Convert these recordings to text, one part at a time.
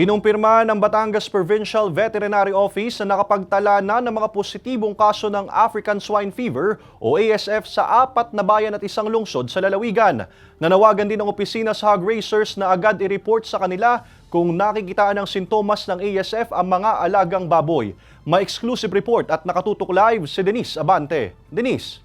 Kinumpirma ng Batangas Provincial Veterinary Office na nakapagtala na ng mga positibong kaso ng African Swine Fever o ASF sa apat na bayan at isang lungsod sa lalawigan. Nanawagan din ang opisina sa hog racers na agad i-report sa kanila kung nakikitaan ng sintomas ng ASF ang mga alagang baboy. May exclusive report at nakatutok live si Denise Abante. Denise.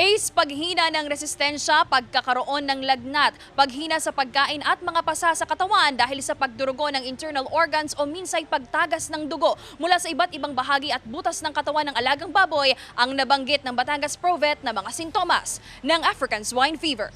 Ace, paghina ng resistensya, pagkakaroon ng lagnat, paghina sa pagkain at mga pasa sa katawan dahil sa pagdurugo ng internal organs o minsay pagtagas ng dugo mula sa iba't ibang bahagi at butas ng katawan ng alagang baboy ang nabanggit ng Batangas Provet na mga sintomas ng African swine fever.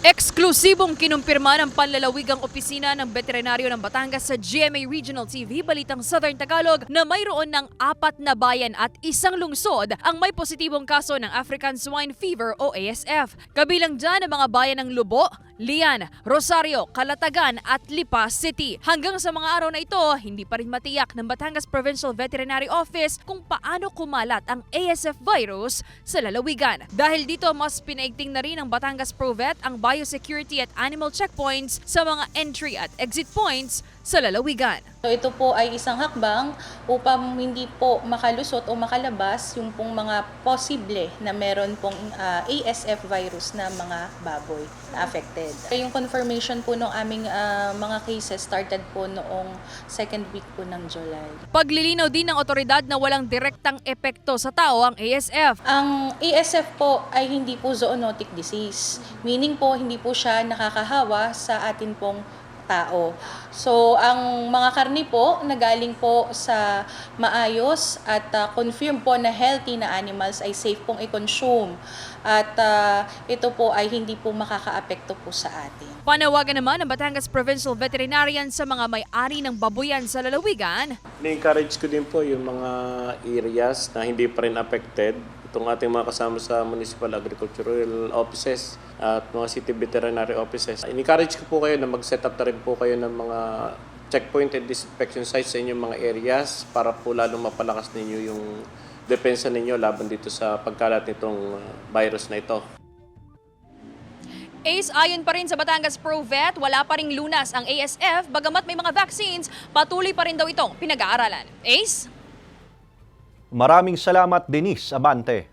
Eksklusibong kinumpirma ng panlalawigang opisina ng veterinaryo ng Batangas sa GMA Regional TV Balitang Southern Tagalog na mayroon ng apat na bayan at isang lungsod ang may positibong kaso ng African Swine Fever o ASF. Kabilang dyan ang mga bayan ng Lubo, Lian, Rosario, Calatagan at Lipa City. Hanggang sa mga araw na ito, hindi pa rin matiyak ng Batangas Provincial Veterinary Office kung paano kumalat ang ASF virus sa lalawigan. Dahil dito, mas pinaigting na rin ng Batangas Provet ang biosecurity at animal checkpoints sa mga entry at exit points sa lalawigan. So ito po ay isang hakbang upang hindi po makalusot o makalabas yung pong mga posible na meron pong ah, ASF virus na mga baboy na affected. Yung confirmation po ng aming ah, mga cases started po noong second week po ng July. Paglilinaw din ng otoridad na walang direktang epekto sa tao ang ASF. Ang ASF po ay hindi po zoonotic disease. Meaning po, hindi po siya nakakahawa sa atin pong tao. So, ang mga karni po na galing po sa maayos at uh, confirm po na healthy na animals ay safe pong i-consume. At uh, ito po ay hindi po makakaapekto po sa atin. Panawagan naman ng Batangas Provincial Veterinarian sa mga may-ari ng babuyan sa lalawigan Ni-encourage ko din po yung mga areas na hindi pa rin affected. Itong ating mga kasama sa Municipal Agricultural Offices at mga City Veterinary Offices. In-encourage ko po kayo na mag-set up na rin po kayo ng mga checkpoint and disinfection sites sa inyong mga areas para po lalong mapalakas ninyo yung depensa ninyo laban dito sa pagkalat nitong uh, virus na ito. Ace, ayon pa rin sa Batangas Provet, wala pa ring lunas ang ASF, bagamat may mga vaccines, patuloy pa rin daw itong pinag-aaralan. Ace? Maraming salamat Denise Abante.